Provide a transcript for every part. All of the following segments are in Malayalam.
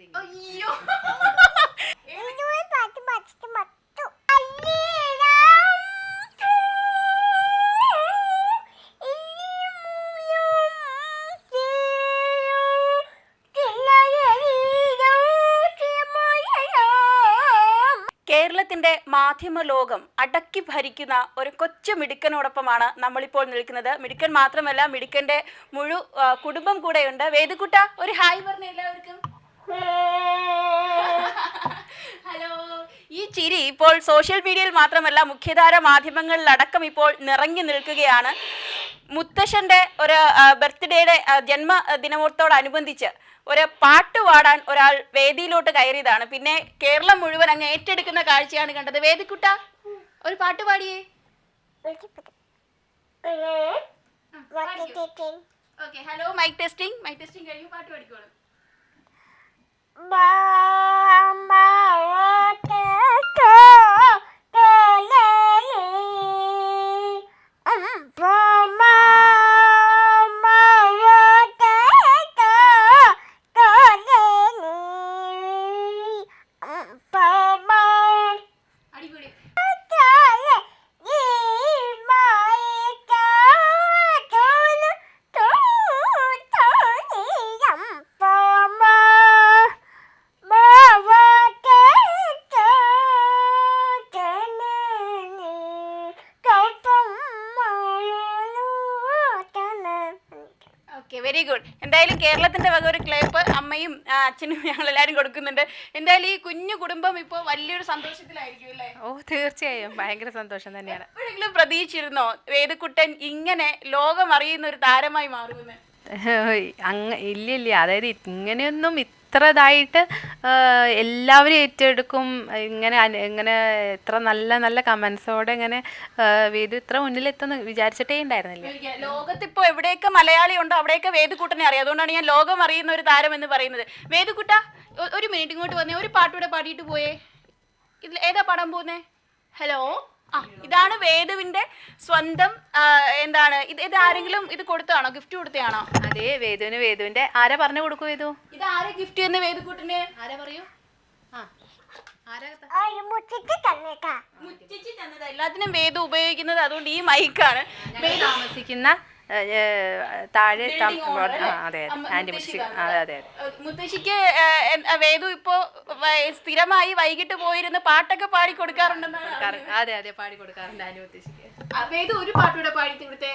അയ്യോ. കേരളത്തിന്റെ മാധ്യമ ലോകം അടക്കി ഭരിക്കുന്ന ഒരു കൊച്ചു മിടുക്കനോടൊപ്പമാണ് നമ്മളിപ്പോൾ നിൽക്കുന്നത്. മിടുക്കൻ മാത്രമല്ല മിടുക്കന്റെ മുഴു കുടുംബം കൂടെയുണ്ട്. വേദിക്കുട്ട ഒരു ഹായ് പറഞ്ഞ എല്ലാവർക്കും. ഹലോ ഈ ചിരി ഇപ്പോൾ സോഷ്യൽ മീഡിയയിൽ മാത്രമല്ല മുഖ്യധാര മാധ്യമങ്ങളിലടക്കം ഇപ്പോൾ നിറങ്ങി നിൽക്കുകയാണ്. മുത്തശ്ശന്റെ ഒരു ബർത്ത്ഡേയുടെ ജന്മ ദിനത്തോടനുബന്ധിച്ച് ഒരു പാട്ട് പാടാൻ ഒരാൾ വേദിയിലോട്ട് കയറിയതാണ്. പിന്നെ കേരളം മുഴുവൻ അങ്ങ് ഏറ്റെടുക്കുന്ന കാഴ്ചയാണ് കണ്ടത്. വേദിക്കുട്ട ഒരു പാട്ട് പാടിയേ. Hello mike testing mike testing കഴിഞ്ഞു പാട്ട് പാടിക്കോളൂ Bye. എന്തായാലും കേരളത്തിന്റെ വക ഒരു ക്ലേപ്പ് അമ്മയും അച്ഛനും ഞങ്ങൾ എല്ലാവരും കൊടുക്കുന്നുണ്ട്. എന്തായാലും ഈ കുഞ്ഞു കുടുംബം ഇപ്പോൾ വലിയൊരു സന്തോഷത്തിലായിരിക്കും അല്ലേ? ഓ തീർച്ചയായും. ഭയങ്കര സന്തോഷം തന്നെയാണ്. എപ്പോഴെങ്കിലും പ്രതീക്ഷിച്ചിരുന്നോ വേദക്കുട്ടൻ ഇങ്ങനെ ലോകം അറിയുന്ന ഒരു താരമായി മാറുമെന്ന്? അങ്ങ ഇല്ല ഇല്ല അതായത് ഇങ്ങനെയൊന്നും ഇത്ര ഇതായിട്ട് എല്ലാവരും ഏറ്റെടുക്കും ഇങ്ങനെ ഇങ്ങനെ ഇത്ര നല്ല നല്ല കമൻസോടെ ഇങ്ങനെ വേദു ഇത്ര മുന്നിലെത്തുന്നു വിചാരിച്ചിട്ടേ ഉണ്ടായിരുന്നില്ല ഒരിക്കൽ ലോകത്തിപ്പോ എവിടെയൊക്കെ മലയാളി ഉണ്ടോ അവിടെയൊക്കെ വേദുക്കൂട്ടനെ അറിയാം. അതുകൊണ്ടാണ് ഞാൻ ലോകം അറിയുന്ന ഒരു താരം എന്ന് പറയുന്നത്. വേദുക്കുട്ട ഒരു മിനിറ്റ് ഇങ്ങോട്ട് വന്നേ ഒരു പാട്ടൂടെ പാടിയിട്ട് പോയേ. ഇതിൽ ഏതാ പാടാൻ പോകുന്നേ ഹലോ? ആ ഇതാണ് വേദുവിന്റെ സ്വന്തം ആ, എന്താണ് ഇത് ഇത് ആരെങ്കിലും ഇത് കൊടുത്താണോ ഗിഫ്റ്റ് കൊടുത്തതാണോ? അതെ വേദുവിന് വേദുവിന്റെ. ആരാ പറഞ്ഞു കൊടുക്കൂ വേദു? ഇത് ആരെ ഗിഫ്റ്റ് ചെയ്യുന്ന വേദുക്കൂട്ടിന്? ആരാ പറയൂ? ആ ആരാ മുച്ചിട്ട് തന്നേക്കാ. മുച്ചിച്ച് തന്നത്. എല്ലാത്തിനും വേദു ഉപയോഗിക്കുന്നത് അതുകൊണ്ട് ഈ മൈക്കാണ് താമസിക്കുന്ന താഴെ അല്ലേ? അതെ അമ്മ ആന്റി മുത്തശ്ശി അതെ അതെ. മുത്തശ്ശിക്ക് വേദു ഇപ്പോ സ്ഥിരമായി വൈകിട്ട് പോയിരുന്ന് പാട്ടൊക്കെ പാടി കൊടുക്കാറുണ്ടെന്ന് അതെ അതെ പാടി കൊടുക്കാറുണ്ട് ആന്റി മുത്തശ്ശിക്ക്. വേദു ഒരു പാട്ടൂടെ പാടി കൊടുത്തേ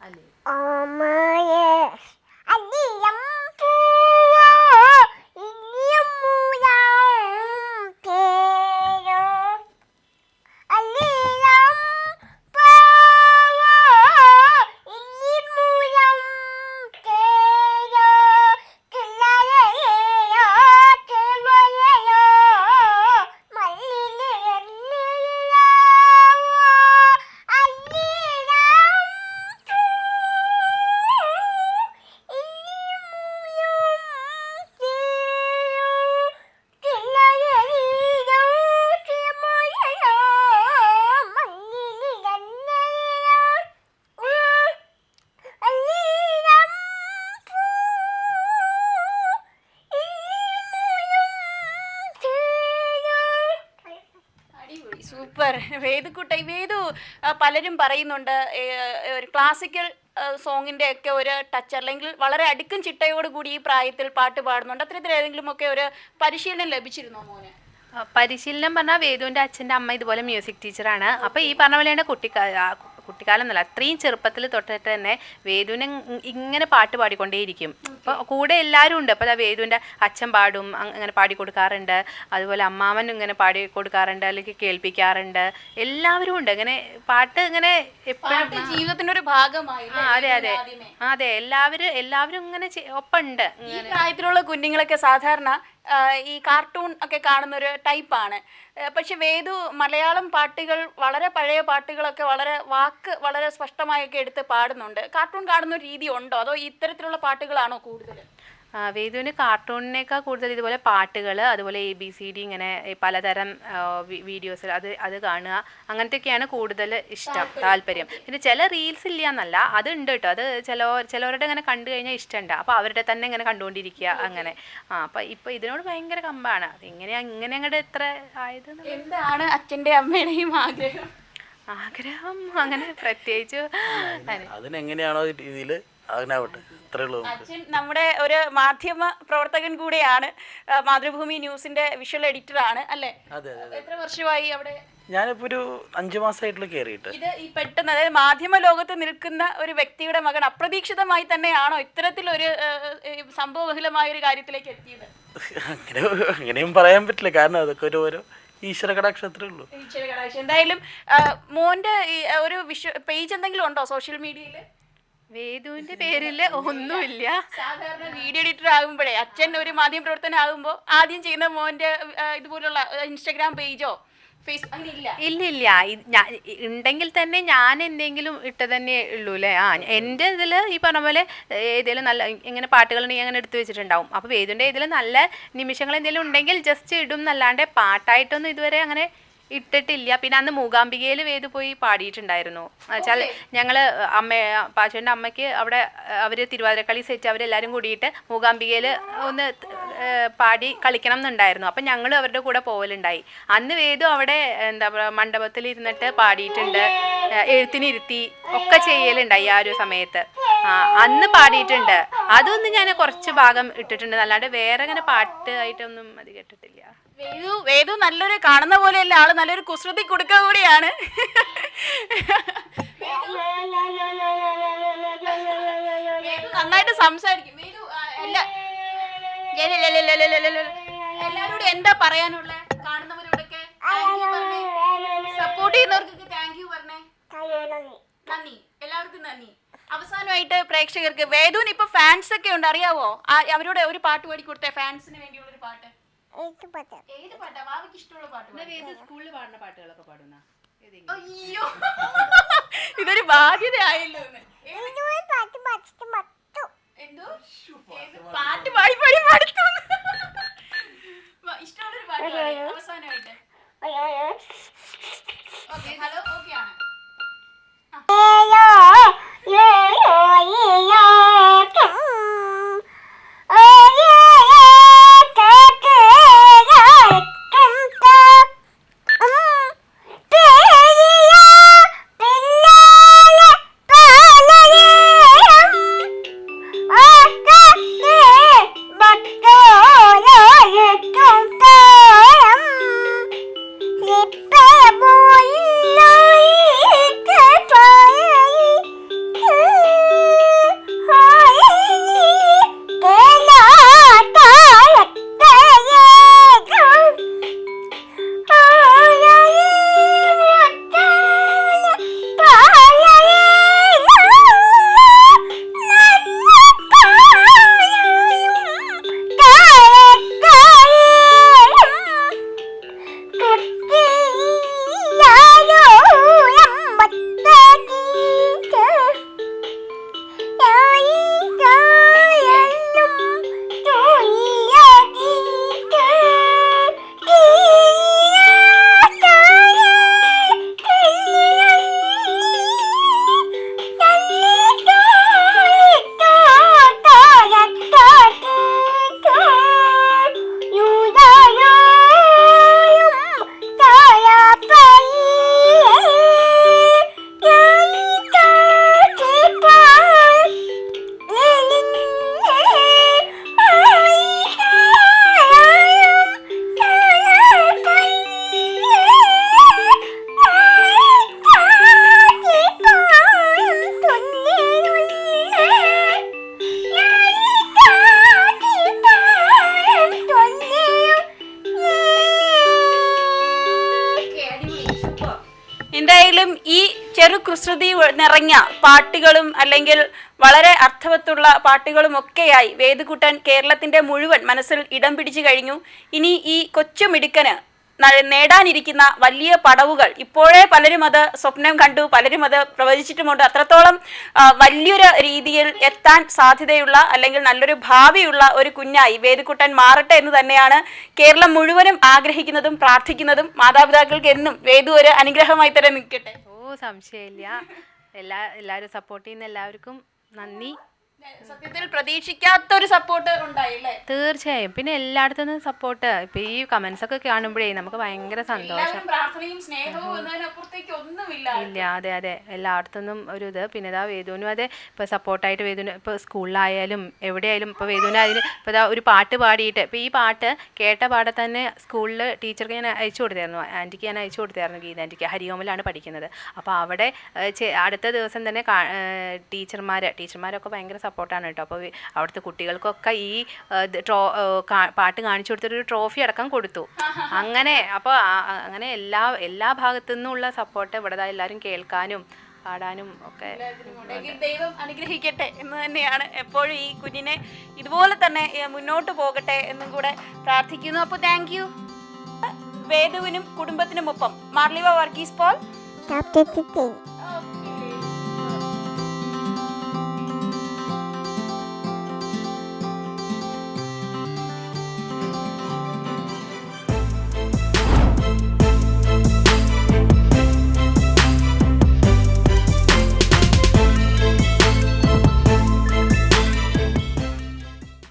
അല്ലേ? ഓമയെ അല്ലിയം പൂവോ സൂപ്പർ. വേദുക്കുട്ട വേദു പലരും പറയുന്നുണ്ട് ഒരു ക്ലാസിക്കൽ സോങ്ങിന്റെ ഒക്കെ ഒരു ടച്ച് അല്ലെങ്കിൽ വളരെ അടുക്കും ചിട്ടയോട് കൂടി ഈ പ്രായത്തിൽ പാട്ട് പാടുന്നുണ്ട്. അത്തരത്തിൽ ഏതെങ്കിലും ഒക്കെ ഒരു പരിശീലനം ലഭിച്ചിരുന്നോ മോന്? പരിശീലനം പറഞ്ഞാൽ വേദുവിന്റെ അച്ഛന്റെ അമ്മ ഇതുപോലെ മ്യൂസിക് ടീച്ചറാണ് അപ്പോൾ ഈ പറഞ്ഞ പോലെ തന്നെ കുട്ടിക്കാലം എന്നല്ല അത്രയും ചെറുപ്പത്തിൽ തൊട്ടിട്ട് തന്നെ വേദുവിനെ ഇങ്ങനെ പാട്ട് പാടിക്കൊണ്ടേയിരിക്കും. അപ്പോൾ കൂടെ എല്ലാവരും ഉണ്ട്. അപ്പോൾ ആ വേദുവിന്റെ അച്ഛൻ പാടും അങ്ങനെ പാടി കൊടുക്കാറുണ്ട്. അതുപോലെ അമ്മാവനും ഇങ്ങനെ പാടി കൊടുക്കാറുണ്ട് അല്ലെങ്കിൽ കേൾപ്പിക്കാറുണ്ട്. എല്ലാവരും ഉണ്ട്. ഇങ്ങനെ പാട്ട് ഇങ്ങനെ എപ്പോഴും ജീവിതത്തിന്റെ ജീവിതത്തിന്റെ ഒരു ഭാഗമായി ആ അതെ അതെ. അതെ. എല്ലാവരും എല്ലാവരും ഇങ്ങനെ ഈ പ്രായത്തിലുള്ള കുഞ്ഞുങ്ങളൊക്കെ സാധാരണ ഈ കാർട്ടൂൺ ഒക്കെ കാണുന്ന ഒരു ടൈപ്പാണ് പക്ഷെ വേദു മലയാളം പാട്ടുകൾ വളരെ പഴയ പാട്ടുകളൊക്കെ വളരെ വാക്ക് വളരെ സ്പഷ്ടമായൊക്കെ എടുത്ത് പാടുന്നുണ്ട്. കാർട്ടൂൺ കാണുന്ന രീതി ഉണ്ടോ? അതോ ഇത്തരത്തിലുള്ള പാട്ടുകളാണോ കൂടുതൽ വേദുവിന് കാർട്ടൂണിനേക്കാൾ കൂടുതൽ ഇതുപോലെ പാട്ടുകൾ അതുപോലെ എ ബി സി ഡി ഇങ്ങനെ പലതരം വീഡിയോസ് അത് അത് കാണുക അങ്ങനത്തെയൊക്കെയാണ് കൂടുതൽ ഇഷ്ടം താല്പര്യം. പിന്നെ ചില റീൽസ് ഇല്ല എന്നല്ല അത് ഉണ്ട് കേട്ടോ അത് ചില ചിലവരുടെ ഇങ്ങനെ കണ്ടു കഴിഞ്ഞാൽ ഇഷ്ടമുണ്ട് അപ്പോൾ അവരുടെ തന്നെ ഇങ്ങനെ കണ്ടുകൊണ്ടിരിക്കുക അങ്ങനെ. ആ അപ്പം ഇപ്പം ഇതിനോട് ഭയങ്കര കമ്പാണ്. അതിങ്ങനെ ഇങ്ങനെ അങ്ങോട്ട് എത്ര ആയത് എന്താണ് അച്ഛന്റെ അമ്മയുടെയും ആഗ്രഹം? ആഗ്രഹം അങ്ങനെ പ്രത്യേകിച്ച് അതിനെങ്ങനെയാണോ രീതിയിൽ അതിനാവട്ടെ. അച്ഛൻ നമ്മുടെ ഒരു മാധ്യമ പ്രവർത്തകൻ കൂടിയാണ്. മാതൃഭൂമി ന്യൂസിന്റെ വിഷ്വൽ എഡിറ്റർ ആണ് അല്ലേ എത്ര വർഷമായി അവിടെ? ഞാനിപ്പോ ഒരു അഞ്ചു മാസമായിട്ടുള്ള കയറിയിട്ട്. ഇത് ഈ പെട്ടെന്ന് അതായത് മാധ്യമ ലോകത്ത് നിൽക്കുന്ന ഒരു വ്യക്തിയുടെ മകൻ അപ്രതീക്ഷിതമായി തന്നെയാണോ ഇത്തരത്തിലൊരു സംഭവബഹുലമായ ഒരു കാര്യത്തിലേക്ക് എത്തിയത്? അങ്ങനെ അങ്ങനെയും പറയാൻ പറ്റില്ല. കാരണം അതൊക്കെ ഒരു ഓരോ ഈശ്വര കടാക്ഷത്രേ ഉള്ളൂ. ഈശ്വര കടാക്ഷം. എന്തായാലും മോന്റെ ഒരു വിഷ്വ പേജ് എന്തെങ്കിലും ഉണ്ടോ സോഷ്യൽ മീഡിയയിൽ വേദുവിന്റെ പേരിൽ ഒന്നുമില്ല. സാധാരണ വീഡിയോ എഡിറ്റർ ആകുമ്പോഴേ അച്ഛൻ ഒരു മാധ്യമ പ്രവർത്തനം ആകുമ്പോൾ ആദ്യം ചെയ്യുന്ന മോന്റെ ഇതുപോലുള്ള ഇൻസ്റ്റാഗ്രാം പേജോ ഇല്ല ഇല്ല ഉണ്ടെങ്കിൽ തന്നെ ഞാൻ എന്തെങ്കിലും ഇട്ട് തന്നെ ഉള്ളൂ അല്ലേ? ആ എന്റെ ഇതിൽ ഈ പറഞ്ഞ പോലെ ഏതെങ്കിലും നല്ല ഇങ്ങനെ പാട്ടുകളുണ്ടെങ്കിൽ അങ്ങനെ എടുത്തു വെച്ചിട്ടുണ്ടാവും. അപ്പോൾ വേദിന്റെ ഇതിൽ നല്ല നിമിഷങ്ങൾ എന്തെങ്കിലും ഉണ്ടെങ്കിൽ ജസ്റ്റ് ഇടും എന്നല്ലാണ്ട് പാട്ടായിട്ടൊന്നും ഇതുവരെ അങ്ങനെ ഇട്ടിട്ടില്ല. പിന്നെ അന്ന് മൂകാംബികയിൽ വേത് പോയി പാടിയിട്ടുണ്ടായിരുന്നു. വെച്ചാൽ ഞങ്ങൾ അമ്മ പാച്ചുവിന്റെ അമ്മയ്ക്ക് അവിടെ അവർ തിരുവാതിരക്കളി സെറ്റ് അവരെല്ലാവരും കൂടിയിട്ട് മൂകാംബികയിൽ ഒന്ന് പാടി കളിക്കണം എന്നുണ്ടായിരുന്നു. അപ്പം ഞങ്ങൾ അവരുടെ കൂടെ പോകലുണ്ടായി അന്ന് വേദു അവിടെ എന്താ പറയുക മണ്ഡപത്തിൽ ഇരുന്നിട്ട് പാടിയിട്ടുണ്ട് എഴുത്തിനിരുത്തി ഒക്കെ ചെയ്യലുണ്ടായി ആ ഒരു സമയത്ത്. അന്ന് പാടിയിട്ടുണ്ട്. അതൊന്നും ഞാൻ കുറച്ച് ഭാഗം ഇട്ടിട്ടുണ്ട്. അല്ലാണ്ട് വേറെ അങ്ങനെ പാട്ട് ആയിട്ടൊന്നും അത് കേട്ടിട്ടില്ല. വേദു വേദു നല്ലൊരു കാണുന്ന പോലെയല്ല ആൾ നല്ലൊരു കുസൃതി കൊടുക്ക കൂടിയാണ്. നന്നായിട്ട് സംസാരിക്കും. എല്ലാ എല്ലാരോടും എന്താ പറയാനുള്ള? കാണുന്നവരോടൊക്കെ സപ്പോർട്ട് ചെയ്യുന്നവർക്കൊക്കെ താങ്ക് യു നന്ദി. എല്ലാവർക്കും നന്ദി. അവസാനമായിട്ട് പ്രേക്ഷകർക്ക് വേദുവിന് ഇപ്പൊ ഫാൻസ് ഒക്കെ ഉണ്ട് അറിയാവോ? അവരോട് ഒരു പാട്ട് പാടി കൊടുത്തേ ഫാൻസിന് വേണ്ടിയുള്ള ഒരു പാട്ട്. ഏത് പാട്ടാ? ഇഷ്ടമുള്ള പാട്ട്. സ്കൂളിൽ പാടുന്ന പാട്ടുകളൊക്കെ പാടുന്ന. അയ്യോ. ഇതൊരു ബാധ്യതയായല്ലോ എന്തോ പാട്ട് പാടി മടുത്തു. പാട്ട് പാടി, അവസാനമായിട്ട്. ഓക്കെ ഹലോ ഓക്കെ ആണ്. ചെറു കുസൃതി നിറഞ്ഞ പാട്ടുകളും അല്ലെങ്കിൽ വളരെ അർത്ഥവത്തുള്ള പാട്ടുകളും ഒക്കെയായി വേദുകുട്ടൻ കേരളത്തിന്റെ മുഴുവൻ മനസ്സിൽ ഇടം പിടിച്ചു കഴിഞ്ഞു. ഇനി ഈ കൊച്ചു മിടുക്കന് നേടാനിരിക്കുന്ന വലിയ പടവുകൾ ഇപ്പോഴേ പലരും അത് സ്വപ്നം കണ്ടു പലരും അത് പ്രവചിച്ചിട്ടുമുണ്ട്. അത്രത്തോളം വലിയൊരു രീതിയിൽ എത്താൻ സാധ്യതയുള്ള അല്ലെങ്കിൽ നല്ലൊരു ഭാവിയുള്ള ഒരു കുഞ്ഞായി വേദിക്കുട്ടൻ മാറട്ടെ എന്ന് തന്നെയാണ് കേരളം മുഴുവനും ആഗ്രഹിക്കുന്നതും പ്രാർത്ഥിക്കുന്നതും മാതാപിതാക്കൾക്ക് എന്നും വേദു ഒരു അനുഗ്രഹമായി തന്നെ നിൽക്കട്ടെ. സംശയമില്ല. എല്ലാ എല്ലാവരും സപ്പോർട്ട് ചെയ്യുന്ന എല്ലാവർക്കും നന്ദി. സത്യത്തിൽ പ്രതീക്ഷിക്കാത്ത ഒരു സപ്പോർട്ട് ഉണ്ടായില്ലേ തീർച്ചയായും. പിന്നെ എല്ലായിടത്തു നിന്നും സപ്പോർട്ട് ഇപ്പൊ ഈ കമന്റ്സ് ഒക്കെ കാണുമ്പോഴേ നമുക്ക് ഭയങ്കര സന്തോഷം. പ്രാർത്ഥനയും സ്നേഹവും എന്നതിനപ്പുറത്തേക്ക് ഒന്നുമില്ല. ഇല്ല അതെ അതെ. എല്ലായിടത്തു നിന്നും ഒരു ഇത്. പിന്നെ ഇതാ വേദുവിനും അതെ. ഇപ്പൊ സപ്പോർട്ടായിട്ട് വേദുവിന് ഇപ്പൊ സ്കൂളിലായാലും എവിടെയായാലും ഇപ്പൊ വേദുവിന് അതിന് ഇപ്പൊ ഇതാ ഒരു പാട്ട് പാടിയിട്ട് ഇപ്പൊ ഈ പാട്ട് കേട്ട പാടെ തന്നെ സ്കൂളിൽ ടീച്ചർക്ക് ഞാൻ അയച്ചു കൊടുത്തായിരുന്നു. ആന്റിക്ക് ഞാൻ അയച്ചു കൊടുത്തായിരുന്നു ഗീത ആന്റിക്ക് ഹരിയോമിലാണ് പഠിക്കുന്നത്. അപ്പോൾ അവിടെ അടുത്ത ദിവസം തന്നെ ടീച്ചർമാർ ടീച്ചർമാരൊക്കെ ഭയങ്കര സപ്പോർട്ടാണ് കേട്ടോ. അപ്പോൾ അവിടുത്തെ കുട്ടികൾക്കൊക്കെ ഈ ട്രോ പാട്ട് കാണിച്ചു കൊടുത്തൊരു ട്രോഫി അടക്കം കൊടുത്തു. അങ്ങനെ അപ്പോൾ അങ്ങനെ എല്ലാ എല്ലാ ഭാഗത്തു നിന്നുള്ള സപ്പോർട്ട് ഇവിടെ എല്ലാവരും കേൾക്കാനും പാടാനും ഒക്കെ ദൈവം അനുഗ്രഹിക്കട്ടെ എന്ന് തന്നെയാണ് എപ്പോഴും ഈ കുഞ്ഞിനെ ഇതുപോലെ തന്നെ മുന്നോട്ട് പോകട്ടെ എന്നും കൂടെ പ്രാർത്ഥിക്കുന്നു. അപ്പോൾ താങ്ക് യു വേദുവിനും കുടുംബത്തിനുമൊപ്പം മാർലിവ വർഗീസ് പോൾ.